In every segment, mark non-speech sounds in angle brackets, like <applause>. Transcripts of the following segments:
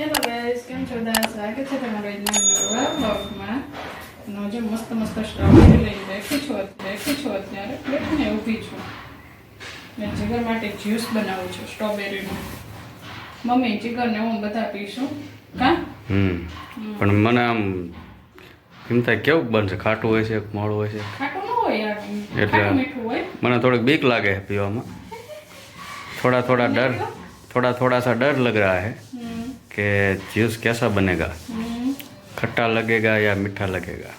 Hello guys કેમ છો? બધા સ્વાગત છે તમારા આજના નવા બ્લોગમાં નો જે મસ્ત મસ્ત સ્ટ્રોબેરી લઈ બેઠી છું બેઠી છું અત્યારે બેઠીને ઊભી છું. મેં જીગર માટે જ્યુસ બનાવું છું સ્ટ્રોબેરીનું. મમ્મી જીગરને હું બધા પીશું. કા? પણ મને આમ એમ થાય કેવું બનશે? ખાટું હોય છે મોડું હોય છે? ખાટું ન હોય એટલે મીઠું હોય. મને થોડીક બીક લાગે પીવામાં. થોડા થોડા ડર થોડા થોડા સા ડર લગ રહા હે. है હમ कि जूस कैसा बनेगा હમ खट्टा लगेगा या मीठा लगेगा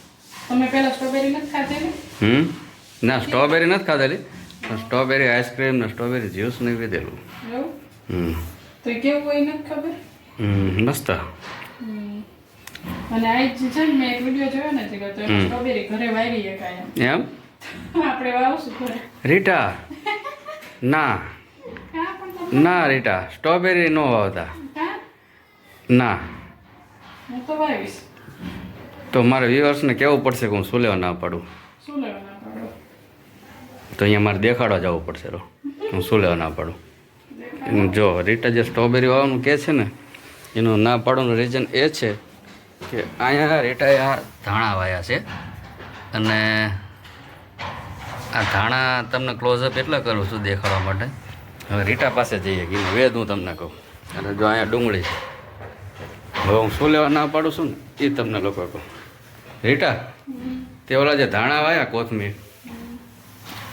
તમે પહેલા સ્ટ્રોબેરી નથી ખાધેલી હમ ના સ્ટ્રોબેરી નથી ખાધેલી પણ સ્ટ્રોબેરી આઈસ્ક્રીમ ને સ્ટ્રોબેરી જ્યુસ ને પીધેલું એવું હમ તો એ કેવું હોય નથી ખબર હમ મસ્ત હમ. અને આ જ છે ને મેં એક વિડીયો જોયો ને જીગર તો એમાં હમ. સ્ટ્રોબેરી ઘરે વાવી શકાય એમ આપણે વાવશું ઘરે <laughs> રીટા <laughs> ના હા પણ તમે ના રીટા સ્ટ્રોબેરી નો વાવતા હા ના. હું તો વાવીશ તો મારે વ્યુઅર્સને કહેવું પડશે કે હું શું લેવા ના પાડું. શું લેવાના પાડો. તો અહીંયા મારે દેખાડવા જવું પડશે રો. હું શું લેવા ના પાડું. જો રીટા જે સ્ટ્રોબેરી વાવવાનું કહે છે ને એનું ના પાડવાનું રીઝન એ છે કે અહીંયા રીટાએ આ ધાણા વાયા છે. અને આ ધાણા તમને ક્લોઝઅપ એટલે કરું છું દેખાડવા માટે. હવે રીટા પાસે જઈએ કે વેદ હું તમને કહું. અને જો અહીંયા ડુંગળી છે. હવે હું શું લેવા ના પાડું છું ને? એ તમને લોકો કહું. રીટા? તે ઓલા જે ધાણા વાયા કોથમીર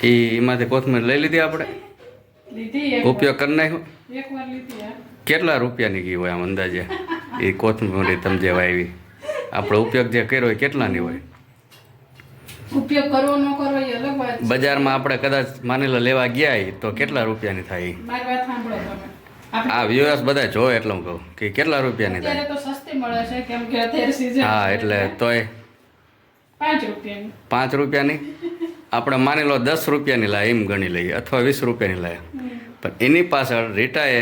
એ એમાંથી કોથમીર લઈ લીધી આપણે? ઉપયોગ કરી નાખ્યો? કેટલા રૂપિયાની ગઈ હોય આમ અંદાજે? એ કોથમીર તમે જે વાવી આપણો ઉપયોગ જે કર્યો હોય કેટલાની હોય? ઉપયોગ કરવો ન કરવો એ અલગ વાત બજારમાં આપણે કદાચ માની લો લેવા ગયા તો કેટલા રૂપિયાની થાય મારી વાત સાંભળો તમે. આપણે આ વ્યુઅર્સ બધા જો એટલે હું કહું કે કેટલા રૂપિયાની થાય? તો સસ્તી મળે છે કેમ કે અત્યારે સીઝન હા એટલે તોય પાંચ રૂપિયાની. પાંચ રૂપિયાની? આપણે માની લો દસ રૂપિયાની લાય એમ ગણી લઈએ અથવા વીસ રૂપિયાની લાય. પણ એની પાછળ રીટાએ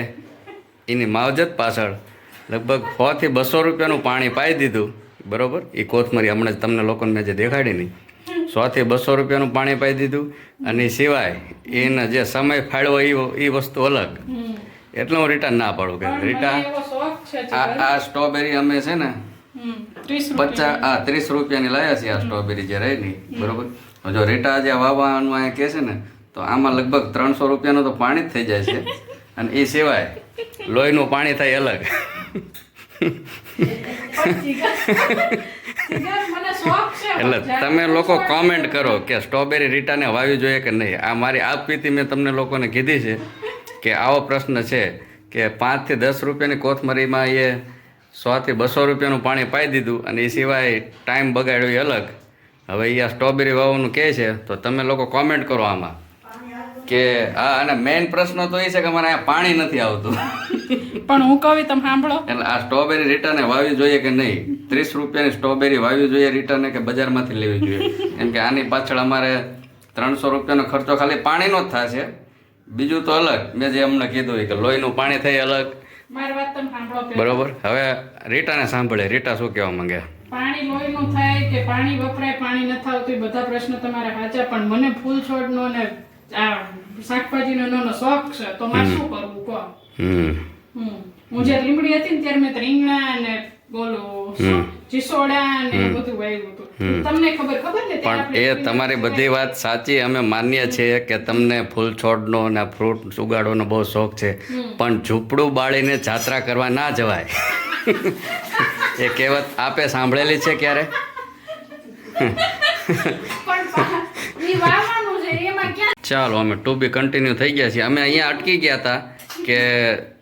એની માવજત પાછળ લગભગ સોથી બસો રૂપિયાનું પાણી પાઈ દીધું. બરોબર? એ કોથમરી હમણાં જ તમને લોકોને મેં જે દેખાડી નહીં સોથી બસો રૂપિયાનું પાણી પાઈ દીધું. અને સિવાય એને જે સમય ફાળવો એ એ વસ્તુ અલગ. એટલે હું રિટર્ન ના પાડું કે રિટર્ન આ આ સ્ટ્રોબેરી અમે છે ને. પચાસ હા ત્રીસ રૂપિયાની લાયા છીએ આ સ્ટ્રોબેરી જે રહી નહીં બરોબર? જો રીટા જે વાવવાનું અહીંયા કહે છે ને તો આમાં લગભગ ત્રણસો રૂપિયાનું તો પાણી જ થઈ જાય છે. અને એ સિવાય લોહીનું પાણી થાય અલગ. એટલે તમે લોકો કોમેન્ટ કરો કે સ્ટ્રોબેરી રીટાને વાવી જોઈએ કે નહીં. આ મારી આપવીતી મેં તમને લોકોને કીધી છે. કે આવો પ્રશ્ન છે કે પાંચથી દસ રૂપિયાની કોથમરીમાં એ સોથી બસો રૂપિયાનું પાણી પાઈ દીધું અને એ સિવાય ટાઈમ બગાડ્યો એ અલગ. હવે એ આ સ્ટ્રોબેરી વાવવાનું કહે છે તો તમે લોકો કોમેન્ટ કરો આમાં. કે હા અને મેઇન પ્રશ્ન તો એ છે કે અમારે અહીંયા પાણી નથી આવતું. પણ હું કહું તમે સાંભળો. એટલે આ સ્ટ્રોબેરી રિટર્ને વાવી જોઈએ કે નહીં? ત્રીસ રૂપિયાની સ્ટ્રોબેરી વાવી જોઈએ રિટર્ને કે બજારમાંથી લેવી જોઈએ? કેમ કે આની પાછળ અમારે ત્રણસો રૂપિયાનો ખર્ચો ખાલી પાણીનો જ થશે. બીજું તો અલગ. મેં જે અમને કીધું કે લોહીનું પાણી થાય અલગ. બરોબર? હવે રીટાને સાંભળે. રીટા શું કહેવા માંગે? પાણી લોહીનું થાય કે પાણી વપરાય પાણી નથી આવતું એ બધા પ્રશ્ન તમારા સાચા. પણ મને ફૂલ છોડનો ને શાકભાજીનો એનો શોખ છે. તો મારે શું કરવું? કહો. હમ. હમ. હું જ્યારે લીમડી હતી ને ત્યારે મેં રીંગણા ને બોલું શું, ચીસોડા ને બધું વાવ્યું હતું. તમને ખબર ખબર ને પણ એ તમારી બધી વાત સાચી. અમે માન્ય છીએ કે તમને ફૂલ છોડનો અને ફ્રૂટ ઉગાડવાનો બહુ શોખ છે. પણ ઝૂંપડું બાળીને જાત્રા કરવા ના જવાય. <laughs> એ કહેવત આપે સાંભળેલી છે ક્યારે? ચાલો અમે ટુ બી કન્ટિન્યુ થઈ ગયા છીએ. અમે અહીંયા અટકી ગયા હતા. કે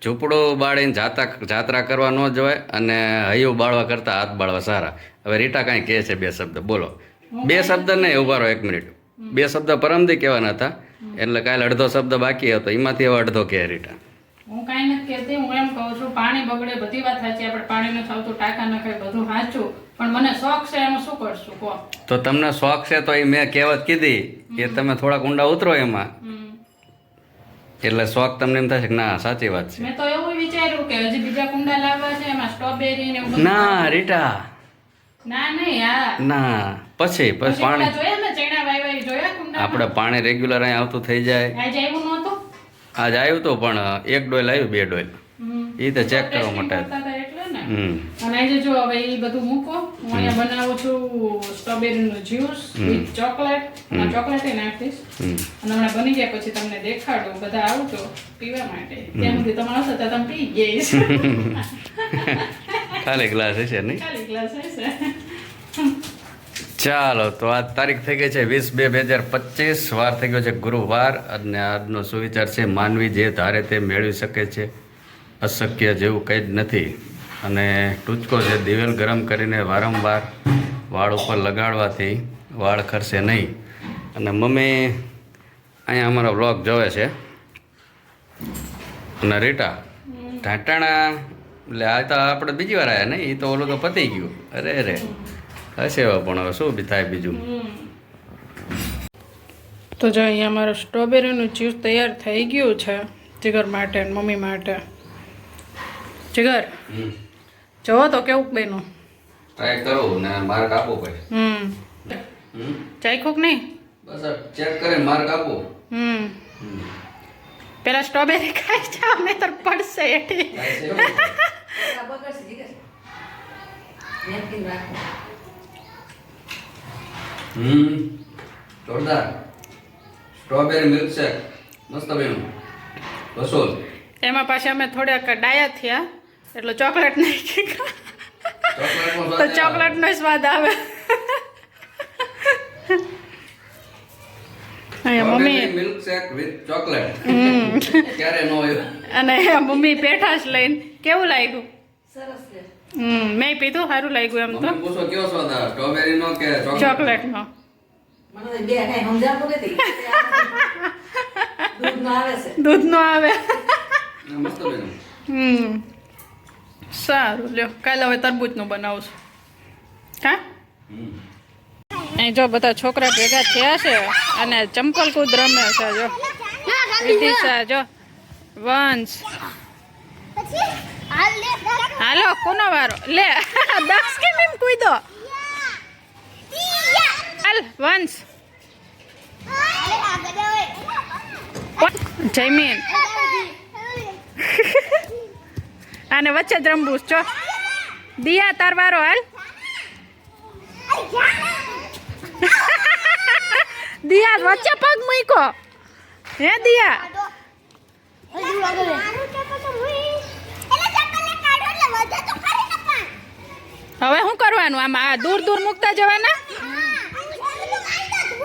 ઝૂંપડું બાળીને જાતા જાત્રા કરવા ન જવાય અને હૈયું બાળવા કરતાં હાથ બાળવા સારા. હવે રીટા કાંઈ કહે છે બે શબ્દ. બોલો. બે શબ્દ નહીં ઊભા રહો એક મિનિટ. બે શબ્દ પરમથી કહેવાના હતા. એટલે કાલે અડધો શબ્દ બાકી હતો. એમાંથી હવે અડધો કહે રીટા. હું કાંઈ નથી કહેતી. હું એમ કહું છું પાણી બગડે બધી વાત સાચી. આપણે પાણી નથી આવતું ટાંકા નખાય બધું સાચું. પણ મને શોખ છે એમાં શું કરશું? કહો. તો તમને શોખ છે તો એ મેં કહેવત કીધી કે તમે થોડાક ઊંડા ઉતરો એમાં. એટલે શોખ તમને એમ થશે કે ના સાચી વાત છે. મેં તો એવું વિચાર્યું કે હજી બીજા કુંડા લાવવા છે એમાં સ્ટ્રોબેરી ને એવું ના રીટા. ના નહીં આ ના પછી પછી પાણી. જોયા ને ચણા વાવ્યા ઈ જોયા કુંડા આપણે પાણી રેગ્યુલર અહીં આવતું થઈ જાય. આજે આવ્યું નહોતું? આજ આવ્યું તો પણ એક ડોલ આવ્યું બે ડોલ. એ તો ચેક કરવા માટે. અને આજે જો હવે એ બધું મૂકો. હું અહીંયા બનાવું છું સ્ટ્રોબેરીનું જ્યુસ વિથ ચોકલેટ. ચોકલેટ નાખીશ. અને હમણાં બની જાય પછી તમને દેખાડું બધા આવતો પીવા માટે. ત્યાં સુધી તમે આવશો તો તમે પી જઈશ <laughs> ખાલી ગ્લાસ હશે નહીં? ખાલી ગ્લાસ હશે. ચાલો તો આ તારીખ થઈ ગઈ છે વીસ બે બે હજાર પચીસ. વાર થઈ ગયો છે ગુરુવાર. અને આજનો સુવિચાર છે માનવી જે ધારે તે મેળવી શકે છે. અશક્ય જેવું કંઈ જ નથી. અને ટૂચકો છે દિવેલ ગરમ કરીને વારંવાર વાળ ઉપર લગાડવાથી વાળ ખરશે નહીં. અને મમ્મી અહીંયા અમારો બ્લોગ જોવે છે. અને રીટા ઢાંટાણા એટલે આ તો આપણે બીજી વાર આવ્યા નહીં એ તો ઓલું તો પતી ગયું. અરે અરે હશે પણ હવે શું બી થાય બીજું? તો જો અહીંયા મારું સ્ટ્રોબેરીનું જ્યુસ તૈયાર થઈ ગયું છે જીગર માટે મમ્મી માટે. જીગર? જોવો તો કેવું બેનું ટ્રાય કરો ને માર્ક આપો ભાઈ હમ? ચાખ્યું નહીં? બસ ચેક કરે માર્ક આપો. હમ. પેલા સ્ટ્રોબેરી ખાઈ જાવ તો પડશે એટી હમ. જોરદાર. સ્ટ્રોબેરી મિલ્કશેક મસ્ત બન્યું. રસોલ એમાં પાછા અમે થોડાક ડાયા થયા. એટલે ચોકલેટ નાખી તો ચોકલેટનો સ્વાદ આવે. અને મમ્મી પેઠાશ લઈને કેવું લાગ્યું? હમ મેં પીધું સારું લાગ્યું એમ તો. પૂછો કયો સ્વાદ આવે? સ્ટ્રોબેરી નો કે ચોકલેટ આવે હમ. સારું લ્યો. કાલે હવે તરબૂચનું બનાવશું હા હમ અહીં જો બધા છોકરા ભેગા થયા છે અને ચંપલ કૂદ રમે છે જો. વિદિશા જો. વંશ. હાલો કોનો વારો? લે <laughs> દક્ષ કેમ એમ કૂદો હાલ વંશ. જયમીન <laughs> આને વચ્ચે જ રમવું છે, દિયા તારવારો હાલ. <laughs> દિયા વચ્ચે પગ મૂક્યો. હે દિયા? હવે શું કરવાનું? આમાં આ દૂર દૂર મૂકતા જવાના?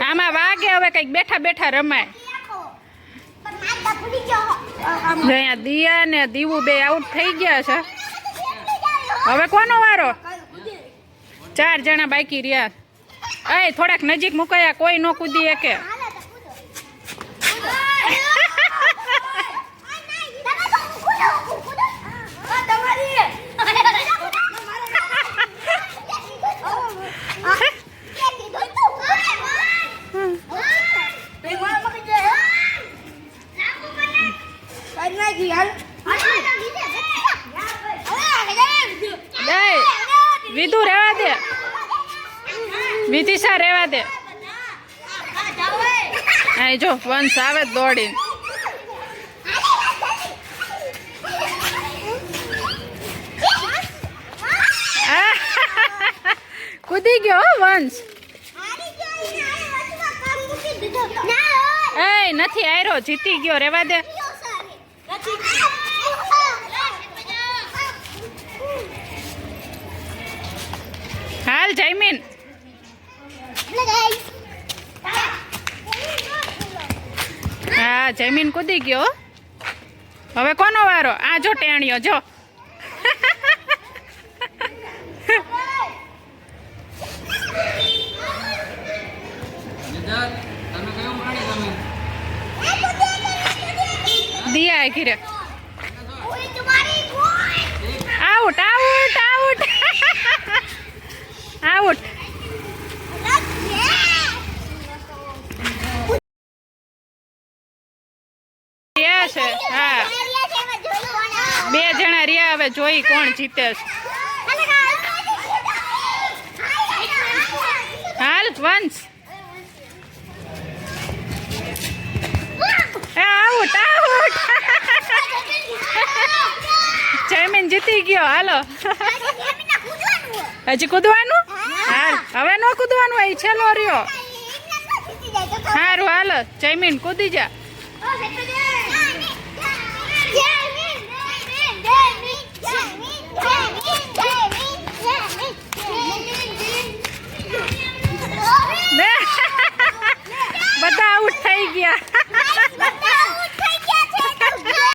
આમાં વાગે હવે કંઈક બેઠા બેઠા રમાય. અહીંયા દિયા ને દીવું બે આઉટ થઈ ગયા છે. હવે કોનો વારો? ચાર જણા બાકી રહ્યા. એ થોડાક નજીક મુકાયા, કોઈ ન કૂદી કે વિધુ રેવા દે. વિધિશા રેવા દે. અહીં જો વંશ આવે દોડીને. <laughs> કૂદી ગયો વંશ. એ નથી આયરો જીતી ગયો રેવા દે. હાલ જયમીન. હા જયમીન કૂદી ગયો હો. હવે કોનો વારો? આ જો ટેણીઓ જો. દિયા એ ઘીરે આઉટ આઉટ આઉટ આઉટ રહ્યા છે હા બે જણા રહ્યા હવે જોઈ કોણ જીતે છે? હાલ, વંશ. Out out. જયમીન જીતી ગયો, હાલો. હજી કૂદવાનું? હાલ, હવે ન કૂદવાનું હોય છેલ્લો રહ્યો. સારું હાલો, જયમીન કૂદી જા. <laughs> <laughs> બધા આઉટ થઈ ગયા.